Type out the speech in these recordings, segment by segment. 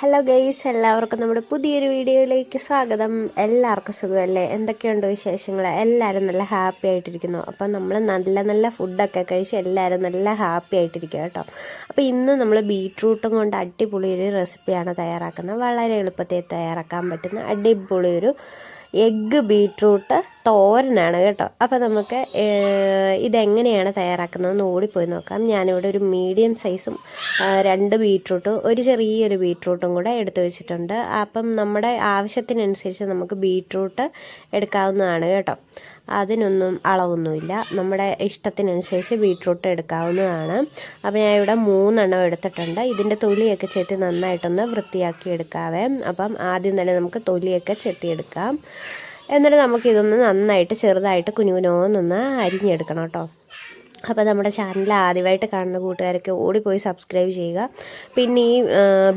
Hello guys എല്ലാവർക്കും നമ്മുടെ പുതിയൊരു വീഡിയോയിലേക്ക് സ്വാഗതം. എല്ലാവർക്കും സുഖമല്ലേ? എന്തൊക്കെയുണ്ട് വിശേഷങ്ങൾ? എല്ലാവരും നല്ല ഹാപ്പി ആയിട്ടിരിക്കുന്നു. അപ്പം നമ്മൾ നല്ല നല്ല ഫുഡൊക്കെ കഴിച്ച് എല്ലാവരും നല്ല ഹാപ്പി ആയിട്ടിരിക്കുക കേട്ടോ. അപ്പോൾ ഇന്ന് നമ്മൾ ബീട്രൂട്ടും കൊണ്ട് അടിപൊളി ഒരു റെസിപ്പിയാണ് തയ്യാറാക്കുന്നത്. വളരെ എളുപ്പത്തിൽ തയ്യാറാക്കാൻ പറ്റുന്ന അടിപൊളി ഒരു എഗ്ഗ് ബീട്രൂട്ട് തോരനാണ് കേട്ടോ. അപ്പോൾ നമുക്ക് ഇതെങ്ങനെയാണ് തയ്യാറാക്കുന്നതെന്ന് ഓടിപ്പോയി നോക്കാം. ഞാനിവിടെ ഒരു മീഡിയം സൈസും രണ്ട് ബീട്രൂട്ടും ഒരു ചെറിയൊരു ബീട്രൂട്ടും കൂടെ എടുത്തു വെച്ചിട്ടുണ്ട്. അപ്പം നമ്മുടെ ആവശ്യത്തിനനുസരിച്ച് നമുക്ക് ബീട്രൂട്ട് എടുക്കാവുന്നതാണ് കേട്ടോ. അതിനൊന്നും അളവൊന്നുമില്ല. നമ്മുടെ ഇഷ്ടത്തിനനുസരിച്ച് ബീട്രൂട്ട് എടുക്കാവുന്നതാണ്. അപ്പോൾ ഞാൻ ഇവിടെ മൂന്നെണ്ണം എടുത്തിട്ടുണ്ട്. ഇതിന്റെ തൊലിയൊക്കെ ചെത്തി നന്നായിട്ടൊന്ന് വൃത്തിയാക്കി എടുക്കാവേ. അപ്പം ആദ്യം തന്നെ നമുക്ക് തൊലിയൊക്കെ ചെത്തിയെടുക്കാം. എന്നിട്ട് നമുക്കിതൊന്ന് നന്നായിട്ട് ചെറുതായിട്ട് കുനുകുനോന്നൊന്ന് അരിഞ്ഞെടുക്കണം കേട്ടോ. അപ്പോൾ നമ്മുടെ ചാനൽ ആദ്യമായിട്ട് കാണുന്ന കൂട്ടുകാരൊക്കെ ഓടിപ്പോയി സബ്സ്ക്രൈബ് ചെയ്യുക. പിന്നെ ഈ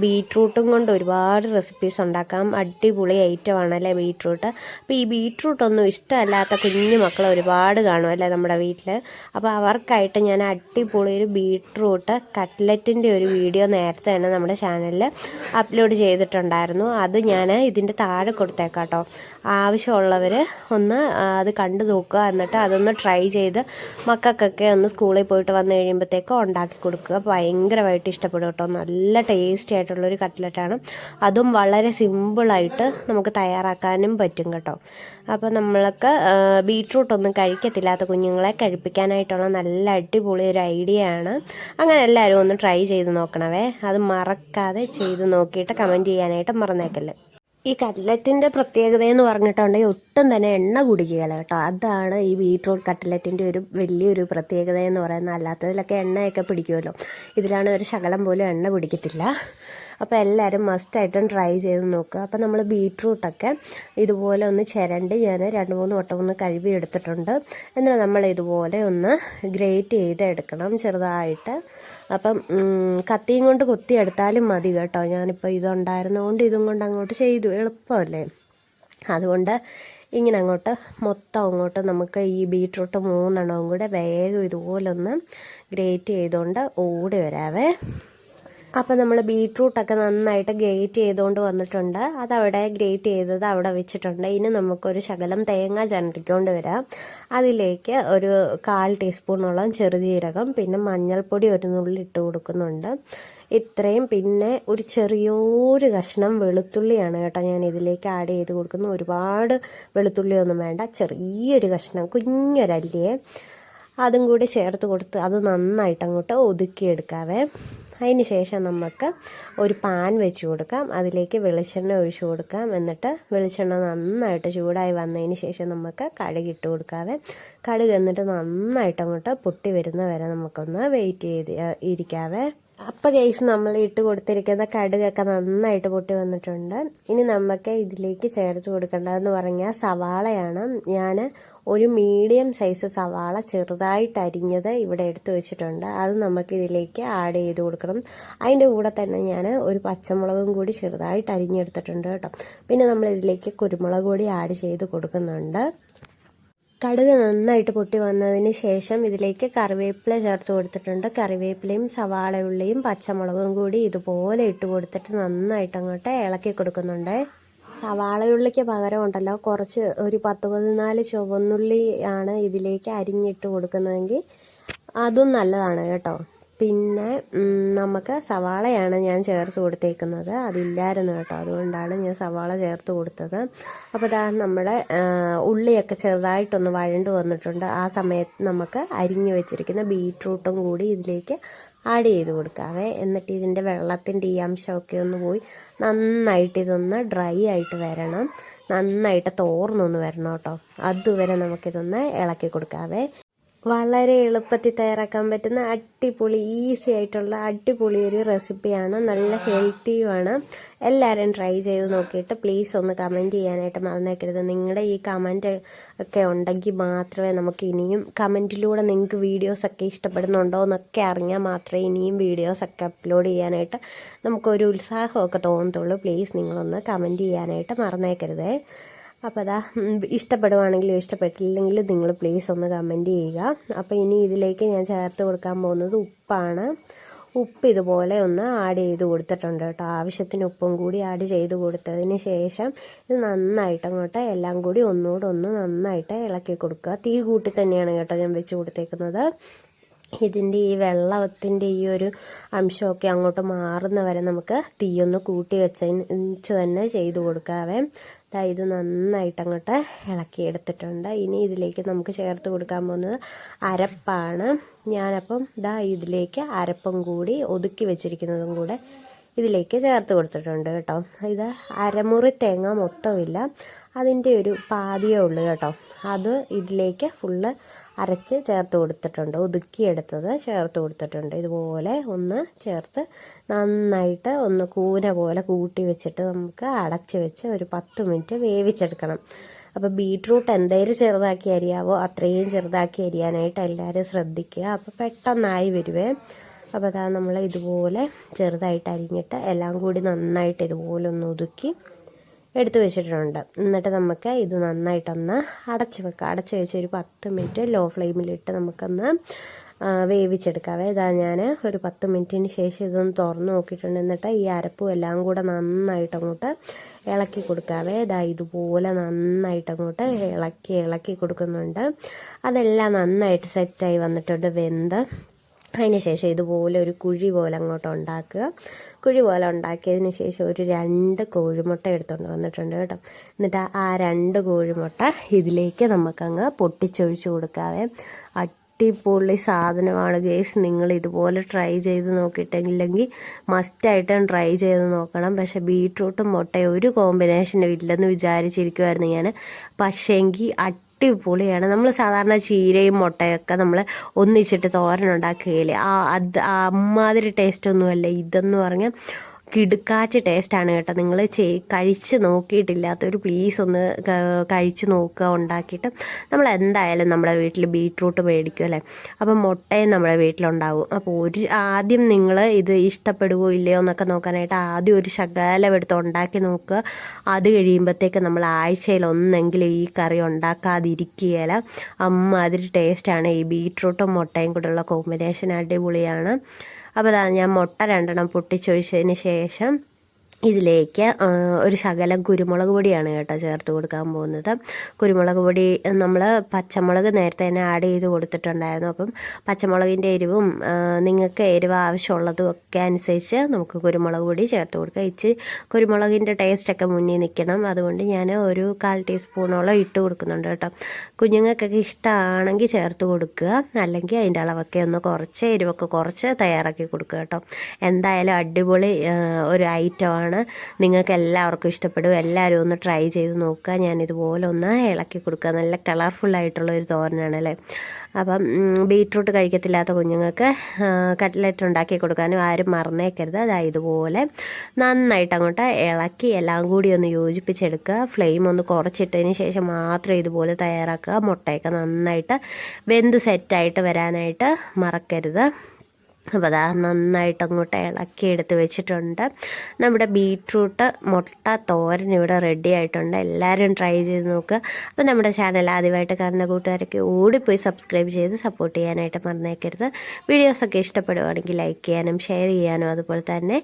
ബീട്രൂട്ടും കൊണ്ട് ഒരുപാട് റെസിപ്പീസ് ഉണ്ടാക്കാം. അടിപൊളി ഐറ്റമാണ് അല്ലേ ബീട്രൂട്ട് അപ്പോൾ ഈ ബീട്രൂട്ടൊന്നും ഇഷ്ടമല്ലാത്ത കുഞ്ഞു മക്കൾ ഒരുപാട് കാണും അല്ലേ നമ്മുടെ വീട്ടിൽ അപ്പോൾ അവർക്കായിട്ട് ഞാൻ അടിപൊളി ഒരു ബീട്രൂട്ട് കട്ട്ലറ്റിന്റെ ഒരു വീഡിയോ നേരത്തെ തന്നെ നമ്മുടെ ചാനലിൽ അപ്ലോഡ് ചെയ്തിട്ടുണ്ടായിരുന്നു. അത് ഞാൻ ഇതിന്റെ താഴെ കൊടുത്തേക്കാട്ടോ. ആവശ്യമുള്ളവർ ഒന്ന് അത് കണ്ടു നോക്കുക. എന്നിട്ട് അതൊന്ന് ട്രൈ ചെയ്ത് മക്കൾക്കൊക്കെ ഒന്ന് സ്കൂളിൽ പോയിട്ട് വന്നു കഴിയുമ്പോഴത്തേക്കും ഉണ്ടാക്കി കൊടുക്കുക. ഭയങ്കരമായിട്ട് ഇഷ്ടപ്പെടും കേട്ടോ. നല്ല ടേസ്റ്റി ആയിട്ടുള്ളൊരു കട്ട്ലറ്റാണ് അതും വളരെ സിമ്പിളായിട്ട് നമുക്ക് തയ്യാറാക്കാനും പറ്റും കേട്ടോ. അപ്പോൾ നമ്മൾക്ക് ബീട്രൂട്ട് ഒന്നും കഴിക്കത്തില്ലാത്ത കുഞ്ഞുങ്ങളെ കഴിപ്പിക്കാനായിട്ടുള്ള നല്ല അടിപൊളി ഒരു ഐഡിയ ആണ്. അങ്ങനെ എല്ലാവരും ഒന്ന് ട്രൈ ചെയ്ത് നോക്കണവേ. അത് മറക്കാതെ ചെയ്ത് നോക്കിയിട്ട് കമന്റ് ചെയ്യാനായിട്ട് മറന്നേക്കല്ലേ. ഈ കട്ട്ലറ്റിന്റെ പ്രത്യേകത എന്ന് പറഞ്ഞിട്ടുണ്ടെങ്കിൽ ഒട്ടും തന്നെ എണ്ണ കുടിക്കുകയില്ല കേട്ടോ. അതാണ് ഈ ബീറ്റ്റൂട്ട് കട്ട്ലറ്റിന്റെ ഒരു വലിയൊരു പ്രത്യേകത എന്ന് പറയുന്നത്. അല്ലാത്തതിലൊക്കെ എണ്ണയൊക്കെ പിടിക്കുമല്ലോ. ഇതിലാണ് ഒരു ശകലം പോലും എണ്ണ പിടിക്കത്തില്ല അപ്പോൾ എല്ലാവരും മസ്റ്റായിട്ടും ട്രൈ ചെയ്ത് നോക്കുക. അപ്പോൾ നമ്മൾ ബീറ്റ്റൂട്ടൊക്കെ ഇതുപോലെ ഒന്ന് ചിരണ്ടി ഞാൻ രണ്ട് മൂന്ന് വട്ടം ഒന്ന് കഴുകി എടുത്തിട്ടുണ്ട്. എന്നിട്ട് നമ്മൾ ഇതുപോലെ ഒന്ന് ഗ്രേറ്റ് ചെയ്ത് എടുക്കണം ചെറുതായിട്ട് അപ്പം കത്തിയും കൊണ്ട് കുത്തിയെടുത്താലും മതി കേട്ടോ. ഞാനിപ്പോൾ ഇതുണ്ടായിരുന്നതുകൊണ്ട് ഇതും കൊണ്ട് അങ്ങോട്ട് ചെയ്തു. എളുപ്പമല്ലേ? അതുകൊണ്ട് ഇങ്ങനെ അങ്ങോട്ട് മൊത്തം അങ്ങോട്ട് നമുക്ക് ഈ ബീട്രൂട്ട് മൂന്നെണ്ണവും കൂടെ വേഗം ഇതുപോലൊന്ന് ഗ്രേറ്റ് ചെയ്തുകൊണ്ട് ഓടി വരാവേ. അപ്പോൾ നമ്മൾ ബീട്രൂട്ടൊക്കെ നന്നായിട്ട് ഗ്രേറ്റ് ചെയ്തുകൊണ്ട് വന്നിട്ടുണ്ട്. അതവിടെ ഗ്രേറ്റ് ചെയ്തത് അവിടെ വെച്ചിട്ടുണ്ട്. ഇനി നമുക്കൊരു ശകലം തേങ്ങ ചരണ്ടിക്കൊണ്ട് വരാം. അതിലേക്ക് ഒരു കാൽ ടീസ്പൂണോളം ചെറുജീരകം പിന്നെ മഞ്ഞൾപ്പൊടി ഒരു നുള്ളി ഇട്ട് കൊടുക്കുന്നുണ്ട്. ഇത്രയും പിന്നെ ഒരു ചെറിയൊരു കഷ്ണം വെളുത്തുള്ളിയാണ് കേട്ടോ ഞാൻ ഇതിലേക്ക് ആഡ് ചെയ്ത് കൊടുക്കുന്നത്. ഒരുപാട് വെളുത്തുള്ളിയൊന്നും വേണ്ട ചെറിയൊരു കഷ്ണം കുഞ്ഞൊരല്ലിയെ. അതും കൂടി ചേർത്ത് കൊടുത്ത് അത് നന്നായിട്ട് അങ്ങോട്ട് ഒതുക്കിയെടുക്കാവേ. അതിന് ശേഷം നമുക്ക് ഒരു പാൻ വെച്ച് കൊടുക്കാം. അതിലേക്ക് വെളിച്ചെണ്ണ ഒഴിച്ചു കൊടുക്കാം. എന്നിട്ട് വെളിച്ചെണ്ണ നന്നായിട്ട് ചൂടായി വന്നതിന് ശേഷം നമുക്ക് കടുകിട്ട് കൊടുക്കാവേ. കടുക് എന്നിട്ട് നന്നായിട്ട് അങ്ങോട്ട് പൊട്ടി വരുന്ന വരെ നമുക്കൊന്ന് വെയിറ്റ് ചെയ്ത് ഇരിക്കാവേ. അപ്പോൾ ഗൈസ് നമ്മൾ ഇട്ട് കൊടുത്തിരിക്കുന്ന കടുകൊക്കെ നന്നായിട്ട് പൊട്ടി വന്നിട്ടുണ്ട്. ഇനി നമുക്ക് ഇതിലേക്ക് ചേർത്ത് കൊടുക്കേണ്ടതെന്ന് പറഞ്ഞാൽ സവാളയാണ്. ഞാൻ ഒരു മീഡിയം സൈസ് സവാള ചെറുതായിട്ട് അരിഞ്ഞത് ഇവിടെ എടുത്തു വെച്ചിട്ടുണ്ട്. അത് നമുക്ക് ഇതിലേക്ക് ആഡ് ചെയ്ത് കൊടുക്കണം. അതിന്റെ കൂടെ തന്നെ ഞാൻ ഒരു പച്ചമുളകും കൂടി ചെറുതായിട്ട് അരിഞ്ഞെടുത്തിട്ടുണ്ട് കേട്ടോ. പിന്നെ നമ്മൾ ഇതിലേക്ക് കുരുമുളക് കൂടി ആഡ് ചെയ്ത് കൊടുക്കുന്നുണ്ട്. കടുക് നന്നായിട്ട് പൊട്ടി വന്നതിന് ശേഷം ഇതിലേക്ക് കറിവേപ്പില ചേർത്ത് കൊടുത്തിട്ടുണ്ട്. കറിവേപ്പിലയും സവാള ഉള്ളിയും പച്ചമുളകും കൂടി ഇതുപോലെ ഇട്ട് കൊടുത്തിട്ട് നന്നായിട്ട് അങ്ങോട്ട് ഇളക്കി കൊടുക്കുന്നുണ്ട്. സവാളയുള്ളിക്ക് പകരം ഉണ്ടല്ലോ കുറച്ച് ഒരു പത്ത് പതിനാല് ചുവന്നുള്ളി ആണ് ഇതിലേക്ക് അരിഞ്ഞിട്ട് കൊടുക്കുന്നതെങ്കിൽ അതും നല്ലതാണ് കേട്ടോ. പിന്നെ നമുക്ക് സവാളയാണ് ഞാൻ ചേർത്ത് കൊടുത്തേക്കുന്നത്. അതില്ലായിരുന്നു കേട്ടോ. അതുകൊണ്ടാണ് ഞാൻ സവാള ചേർത്ത് കൊടുത്തത്. അപ്പോൾ ഇതാ നമ്മുടെ ഉള്ളിയൊക്കെ ചെറുതായിട്ടൊന്ന് വഴണ്ട് വന്നിട്ടുണ്ട്. ആ സമയത്ത് നമുക്ക് അരിഞ്ഞു വെച്ചിരിക്കുന്ന ബീട്രൂട്ടും കൂടി ഇതിലേക്ക് ആഡ് ചെയ്ത് കൊടുക്കാവേ. എന്നിട്ട് ഇതിന്റെ വെള്ളത്തിന്റെ ഈ അംശമൊക്കെ ഒന്ന് പോയി നന്നായിട്ട് ഇതൊന്ന് ഡ്രൈ ആയിട്ട് വരണം. നന്നായിട്ട് തോർന്നൊന്ന് വരണം കേട്ടോ. അതുവരെ നമുക്കിതൊന്ന് ഇളക്കി കൊടുക്കാവേ. വളരെ എളുപ്പത്തിൽ തയ്യാറാക്കാൻ പറ്റുന്ന അടിപൊളി ഈസി ആയിട്ടുള്ള അടിപൊളി ഒരു റെസിപ്പിയാണ് നല്ല ഹെൽത്തിയുമാണ് എല്ലാവരും ട്രൈ ചെയ്ത് നോക്കിയിട്ട് പ്ലീസ് ഒന്ന് കമന്റ് ചെയ്യാനായിട്ട് മറന്നേക്കരുത്. നിങ്ങളുടെ ഈ കമന്റ് ഒക്കെ ഉണ്ടെങ്കിൽ മാത്രമേ നമുക്ക് ഇനിയും കമന്റിലൂടെ നിങ്ങൾക്ക് വീഡിയോസൊക്കെ ഇഷ്ടപ്പെടുന്നുണ്ടോ എന്നൊക്കെ അറിഞ്ഞാൽ മാത്രമേ ഇനിയും വീഡിയോസൊക്കെ അപ്ലോഡ് ചെയ്യാനായിട്ട് നമുക്കൊരു ഉത്സാഹമൊക്കെ തോന്നത്തുള്ളൂ. പ്ലീസ് നിങ്ങളൊന്ന് കമന്റ് ചെയ്യാനായിട്ട് മറന്നേക്കരുതേ. അപ്പോൾ അതാ ഇഷ്ടപ്പെടുവാണെങ്കിലും ഇഷ്ടപ്പെട്ടില്ലെങ്കിലും നിങ്ങൾ പ്ലീസ് ഒന്ന് കമന്റ് ചെയ്യുക. അപ്പോൾ ഇനി ഇതിലേക്ക് ഞാൻ ചേർത്ത് കൊടുക്കാൻ പോകുന്നത് ഉപ്പാണ്. ഉപ്പ് ഇതുപോലെ ഒന്ന് ആഡ് ചെയ്ത് കൊടുത്തിട്ടുണ്ട് കേട്ടോ. ആവശ്യത്തിന് ഉപ്പും കൂടി ആഡ് ചെയ്ത് കൊടുത്തതിന് ശേഷം ഇത് നന്നായിട്ട് അങ്ങോട്ട് എല്ലാം കൂടി ഒന്നുകൂടെ ഒന്ന് നന്നായിട്ട് ഇളക്കി കൊടുക്കുക. തീ കൂട്ടി തന്നെയാണ് കേട്ടോ ഞാൻ വെച്ച് കൊടുത്തേക്കുന്നത്. ഇതിന്റെ ഈ വെള്ളത്തിന്റെ ഈ ഒരു അംശമൊക്കെ അങ്ങോട്ട് മാറുന്ന വരെ നമുക്ക് തീയൊന്ന് കൂട്ടി വെച്ച് തന്നെ ചെയ്ത് കൊടുക്കാവേ. ഇത് നന്നായിട്ട് അങ്ങോട്ട് ഇളക്കിയെടുത്തിട്ടുണ്ട്. ഇനി ഇതിലേക്ക് നമുക്ക് ചേർത്ത് കൊടുക്കാൻ പോകുന്നത് അരപ്പാണ്. ഞാനപ്പം ദാ ഇതിലേക്ക് അരപ്പും കൂടി ഒതുക്കി വെച്ചിരിക്കുന്നതും കൂടെ ഇതിലേക്ക് ചേർത്ത് കൊടുത്തിട്ടുണ്ട് കേട്ടോ. ഇത് അരമുറി തേങ്ങ മൊത്തമില്ല. അതിന്റെ ഒരു പാതിയേ ഉള്ളൂ കേട്ടോ. അത് ഇതിലേക്ക് ഫുള്ള് അരച്ച് ചേർത്ത് കൊടുത്തിട്ടുണ്ട്. ഒതുക്കിയെടുത്തത് ചേർത്ത് കൊടുത്തിട്ടുണ്ട്. ഇതുപോലെ ഒന്ന് ചേർത്ത് നന്നായിട്ട് ഒന്ന് കൂന പോലെ കൂട്ടി വെച്ചിട്ട് നമുക്ക് അടച്ച് വെച്ച് ഒരു പത്ത് മിനിറ്റ് വേവിച്ചെടുക്കണം. അപ്പോൾ ബീട്രൂട്ട് എന്തേലും ചെറുതാക്കി അരിയാവോ? അത്രയും ചെറുതാക്കി അരിയാനായിട്ട് എല്ലാവരും ശ്രദ്ധിക്കുക. അപ്പോൾ പെട്ടെന്നായി വരുവേ. അപ്പോൾ അതാ നമ്മൾ ഇതുപോലെ ചെറുതായിട്ട് അരിഞ്ഞിട്ട് എല്ലാം കൂടി നന്നായിട്ട് ഇതുപോലെ ഒന്ന് ഒതുക്കി എടുത്തു വെച്ചിട്ടുണ്ട്. എന്നിട്ട് നമുക്ക് ഇത് നന്നായിട്ടൊന്ന് അടച്ച് വെക്കാം. അടച്ച് വെച്ച് ഒരു പത്ത് മിനിറ്റ് ലോ ഫ്ലെയിമിലിട്ട് നമുക്കൊന്ന് വേവിച്ചെടുക്കാവേ ഇതാ ഞാൻ ഒരു പത്ത് മിനിറ്റിന് ശേഷം ഇതൊന്ന് തുറന്ന് നോക്കിയിട്ടുണ്ട്. എന്നിട്ട് ഈ അരപ്പും എല്ലാം കൂടെ നന്നായിട്ട് അങ്ങോട്ട് ഇളക്കി കൊടുക്കാവേ ഇതാ ഇതുപോലെ നന്നായിട്ട് അങ്ങോട്ട് ഇളക്കി ഇളക്കി കൊടുക്കുന്നുണ്ട്. അതെല്ലാം നന്നായിട്ട് സെറ്റായി വന്നിട്ടുണ്ട്. വെന്ത് അതിന് ശേഷം ഇതുപോലെ ഒരു കുഴി പോലെ അങ്ങോട്ട് ഉണ്ടാക്കുക. കുഴി പോലെ ഉണ്ടാക്കിയതിന് ശേഷം ഒരു രണ്ട് കോഴിമുട്ട എടുത്തുകൊണ്ട് വന്നിട്ടുണ്ട് കേട്ടോ. എന്നിട്ട് ആ രണ്ട് കോഴിമുട്ട ഇതിലേക്ക് നമുക്കങ്ങ് പൊട്ടിച്ചൊഴിച്ചു കൊടുക്കാവേ. അടിപൊളി സാധനമാണ് ഗേസ്. നിങ്ങൾ ഇതുപോലെ ട്രൈ ചെയ്ത് നോക്കിയിട്ടില്ലെങ്കിൽ മസ്റ്റായിട്ടും ട്രൈ ചെയ്ത് നോക്കണം. പക്ഷെ ബീട്രൂട്ടും മുട്ടയും ഒരു കോമ്പിനേഷനും ഇല്ലെന്ന് വിചാരിച്ചിരിക്കുമായിരുന്നു ഞാൻ പക്ഷേങ്കിൽ അടിപൊളിയാണ്. നമ്മൾ സാധാരണ ചീരയും മുട്ടയൊക്കെ നമ്മൾ ഒന്നിച്ചിട്ട് തോരൻ ഉണ്ടാക്കുകയില്ലേ? ആ അത് അമ്മാതിരി ടേസ്റ്റ് ഒന്നുമല്ല. ഇതെന്ന് പറഞ്ഞാൽ കിടുക്കാച്ച ടേസ്റ്റാണ് കേട്ടോ. നിങ്ങൾ ചെയ് കഴിച്ച് നോക്കിയിട്ടില്ലാത്തൊരു പ്ലീസ് ഒന്ന് കഴിച്ച് നോക്കുക ഉണ്ടാക്കിയിട്ട് നമ്മൾ എന്തായാലും നമ്മുടെ വീട്ടിൽ ബീട്രൂട്ട് മേടിക്കും അല്ലേ? അപ്പം മുട്ടയും നമ്മുടെ വീട്ടിലുണ്ടാവും. അപ്പോൾ ഒരു ആദ്യം നിങ്ങൾ ഇത് ഇഷ്ടപ്പെടുകയോ ഇല്ലയോ എന്നൊക്കെ നോക്കാനായിട്ട് ആദ്യം ഒരു ശകലം എടുത്ത് ഉണ്ടാക്കി നോക്കുക. അത് കഴിയുമ്പോഴത്തേക്ക് നമ്മൾ ആഴ്ചയിൽ ഒന്നെങ്കിലും ഈ കറി ഉണ്ടാക്കാതിരിക്കുകയില്ല. അതിൽ ടേസ്റ്റാണ് ഈ ബീട്രൂട്ടും മുട്ടയും കൂടെയുള്ള കോമ്പിനേഷൻ അടിപൊളിയാണ്. അപ്പോൾ അതാ ഞാൻ മുട്ട രണ്ടെണ്ണം പൊട്ടിച്ചൊഴിച്ചതിന് ശേഷം ഇതിലേക്ക് ഒരു ശകലം കുരുമുളക് പൊടിയാണ് കേട്ടോ ചേർത്ത് കൊടുക്കാൻ പോകുന്നത്. കുരുമുളക് പൊടി നമ്മൾ പച്ചമുളക് നേരത്തെ തന്നെ ആഡ് ചെയ്ത് കൊടുത്തിട്ടുണ്ടായിരുന്നു. അപ്പം പച്ചമുളകിന്റെ എരിവും നിങ്ങൾക്ക് എരിവ് ആവശ്യമുള്ളതും ഒക്കെ അനുസരിച്ച് നമുക്ക് കുരുമുളക് പൊടി ചേർത്ത് കൊടുക്കുക ഇച്ച് കുരുമുളകിന്റെ ടേസ്റ്റൊക്കെ മുന്നിൽ നിൽക്കണം. അതുകൊണ്ട് ഞാൻ ഒരു കാൽ ടീസ്പൂണോളം ഇട്ട് കൊടുക്കുന്നുണ്ട് കേട്ടോ. കുഞ്ഞുങ്ങൾക്കൊക്കെ ഇഷ്ടമാണെങ്കിൽ ചേർത്ത് കൊടുക്കുക. അല്ലെങ്കിൽ അതിന്റെ അളവൊക്കെ ഒന്ന് കുറച്ച് എരിവൊക്കെ കുറച്ച് തയ്യാറാക്കി കൊടുക്കുക കേട്ടോ. എന്തായാലും അടിപൊളി ഒരു ഐറ്റമാണ് ആണ് നിങ്ങൾക്ക് എല്ലാവർക്കും ഇഷ്ടപ്പെടും. എല്ലാവരും ഒന്ന് ട്രൈ ചെയ്ത് നോക്കുക. ഞാൻ ഇതുപോലെ ഒന്ന് ഇളക്കി കൊടുക്കുക. നല്ല കളർഫുൾ ആയിട്ടുള്ള ഒരു തോരനാണ് അല്ലേ? അപ്പം ബീട്രൂട്ട് കഴിക്കത്തില്ലാത്ത കുഞ്ഞുങ്ങൾക്ക് കട്ട്ലറ്റ് ഉണ്ടാക്കി കൊടുക്കാനും ആരും മറന്നേക്കരുത്. അതായത് ഇതുപോലെ നന്നായിട്ട് അങ്ങോട്ട് ഇളക്കി എല്ലാം കൂടി ഒന്ന് യോജിപ്പിച്ചെടുക്കുക. ഫ്ലെയിം ഒന്ന് കുറച്ചിട്ടതിന് ശേഷം മാത്രം ഇതുപോലെ തയ്യാറാക്കുക. മുട്ടയൊക്കെ നന്നായിട്ട് വെന്ത് സെറ്റായിട്ട് വരാനായിട്ട് മറക്കരുത്. അപ്പോൾ അതാ നന്നായിട്ട് അങ്ങോട്ട് ഇളക്കി എടുത്ത് വെച്ചിട്ടുണ്ട്. നമ്മുടെ ബീട്രൂട്ട് മുട്ട തോരൻ ഇവിടെ റെഡി ആയിട്ടുണ്ട്. എല്ലാവരും ട്രൈ ചെയ്ത് നോക്കുക അപ്പോൾ നമ്മുടെ ചാനൽ ആദ്യമായിട്ട് കാണുന്ന കൂട്ടുകാരൊക്കെ ഓടിപ്പോയി സബ്സ്ക്രൈബ് ചെയ്ത് സപ്പോർട്ട് ചെയ്യാനായിട്ട് മറന്നേക്കരുത്. വീഡിയോസൊക്കെ ഇഷ്ടപ്പെടുവാണെങ്കിൽ ലൈക്ക് ചെയ്യാനും ഷെയർ ചെയ്യാനും അതുപോലെ തന്നെ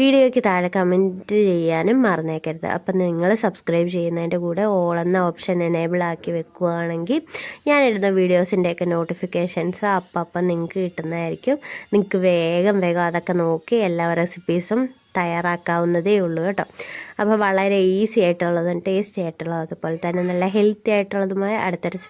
വീഡിയോയ്ക്ക് താഴെ കമന്റ് ചെയ്യാനും മറന്നേക്കരുത്. അപ്പം നിങ്ങൾ സബ്സ്ക്രൈബ് ചെയ്യുന്നതിന്റെ കൂടെ ഓൾ എന്ന ഓപ്ഷൻ എനേബിൾ ആക്കി വെക്കുകയാണെങ്കിൽ ഞാനിടുന്ന വീഡിയോസിന്റെയൊക്കെ നോട്ടിഫിക്കേഷൻസ് അപ്പം അപ്പം നിങ്ങൾക്ക് കിട്ടുന്നതായിരിക്കും. നിങ്ങൾക്ക് വേഗം വേഗം അതൊക്കെ നോക്കി എല്ലാ റെസിപ്പീസും തയ്യാറാക്കാവുന്നതേ ഉള്ളൂ കേട്ടോ. അപ്പോൾ വളരെ ഈസി ആയിട്ടുള്ളതും ടേസ്റ്റി ആയിട്ടുള്ളതും അതുപോലെ തന്നെ നല്ല ഹെൽത്തി ആയിട്ടുള്ളതുമായ അടുത്ത